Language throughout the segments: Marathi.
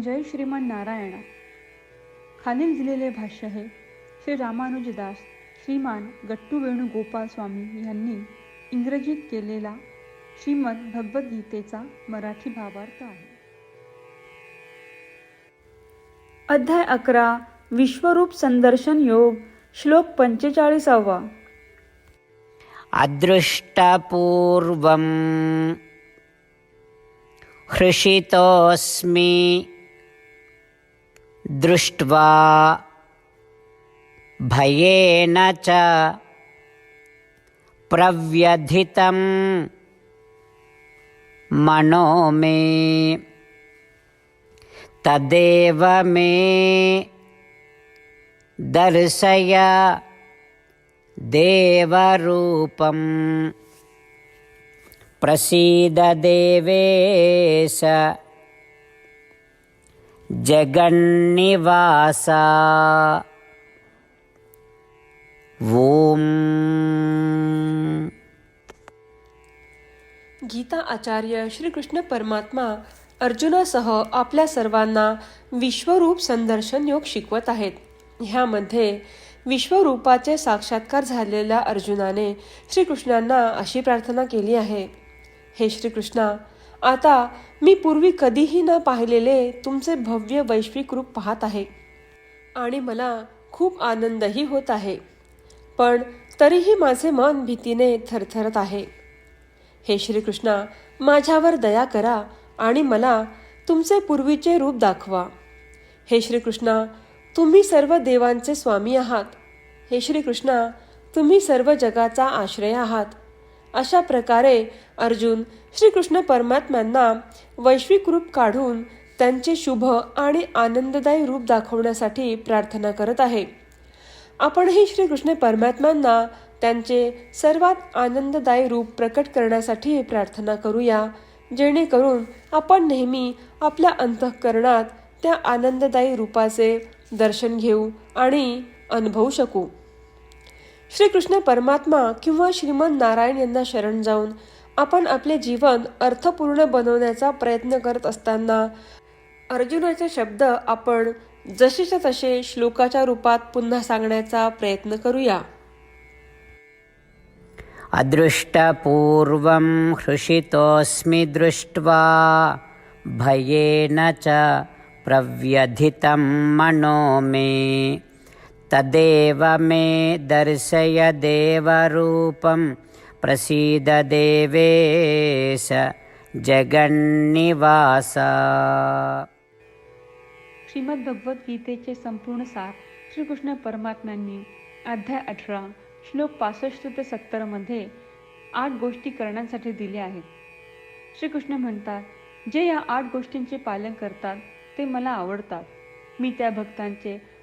जय श्रीमान नारायणा. खालील दिलेले भाष्य हे श्री रामानुजदास श्रीमान गट्टू वेणुगोपाल स्वामी यांनी इंग्रजीत केलेला श्रीमद भगवद्गीतेचा मराठी भावार्थ आहे. अध्याय अकरा विश्वरूप संदर्शन योग श्लोक पंचेचाळीसावा. अदृष्टपूर्वम् हृषितोऽस्मि दृष्ट्वा भयेन च प्रव्यथितं मनो मे तदेव मे दर्शय देवरूपं प्रसीद देवेश जगन्निवासा। ओम। गीता आचार्य श्रीकृष्ण परमात्मा अर्जुनासह आपल्या सर्वांना विश्वरूप संदर्शन योग शिकवत आहेत. ह्यामध्ये विश्वरूपाचे साक्षात्कार झालेल्या अर्जुनाने श्रीकृष्णांना अशी प्रार्थना केली आहे. हे श्रीकृष्णा आता मी पूर्वी कधीही न पाहिलेले तुमचे भव्य वैश्विक रूप पाहत आहे. आणि मला खूप आनंदही होत आहे. पण तरीही माझे मन भीतीने थरथरत आहे. हे श्रीकृष्णा माझ्यावर दया करा आणि मला तुमचे पूर्वीचे रूप दाखवा. हे श्रीकृष्णा तुम्ही सर्व देवांचे स्वामी आहात. हे श्रीकृष्णा तुम्ही सर्व जगाचा आश्रय आहात. अशा प्रकारे अर्जुन श्रीकृष्ण परमात्म्यांना वैश्विक रूप काढून त्यांचे शुभ आणि आनंददायी रूप दाखवण्यासाठी प्रार्थना करत आहे. आपणही श्रीकृष्ण परमात्म्यांना त्यांचे सर्वात आनंददायी रूप प्रकट करण्यासाठी प्रार्थना करूया जेणेकरून आपण नेहमी आपल्या अंतःकरणात त्या आनंददायी रूपाचे दर्शन घेऊ आणि अनुभवू शकू. श्रीकृष्ण परमात्मा किंवा श्रीमंत नारायण यांना शरण जाऊन आपण आपले जीवन अर्थपूर्ण बनवण्याचा प्रयत्न करत असताना अर्जुनाचे शब्द आपण जसेच्या तसे श्लोकाच्या रूपात पुन्हा सांगण्याचा प्रयत्न करूया. अदृष्टपूर्वं हृषितोऽस्मि दृष्ट्वा भयेन च प्रव्यधितं मनो मे। तदेव मे दर्शय देवरूपं प्रसीद देवेश जगन्निवासा। श्रीमद भगवद्गीतेचे संपूर्ण सार श्रीकृष्ण परमात्म्यांनी अध्याय अठरा श्लोक पासष्ट ते सत्तरमध्ये आठ गोष्टी करण्यासाठी दिल्या आहेत. श्रीकृष्ण म्हणतात जे या आठ गोष्टींचे पालन करतात ते मला आवडतात. मी त्या भक्तांचे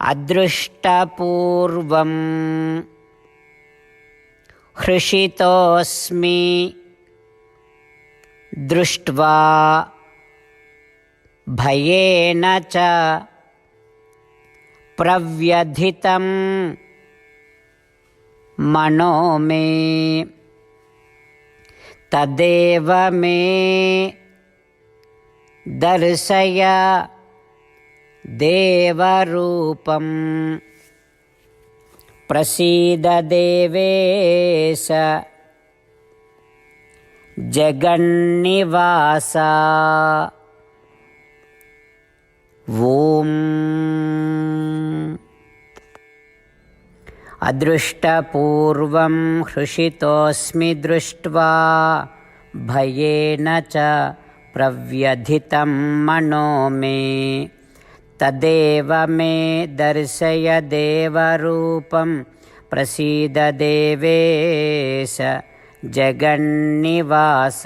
अदृष्टपूर्वं हृषितोऽस्मि दृष्ट्वा भयेन च प्रव्यथितं मनो मे। तदेव मे। दर्शय देवरूपं प्रसीद देवेश। जगन्निवास। ॐ। अदृष्टपूर्वं हृषितोऽस्मि दृष्ट्वा भयेन च प्रव्यथितं मनो मे तदेव मे दर्शय देवरूपं प्रसीद देवेश जगन्निवास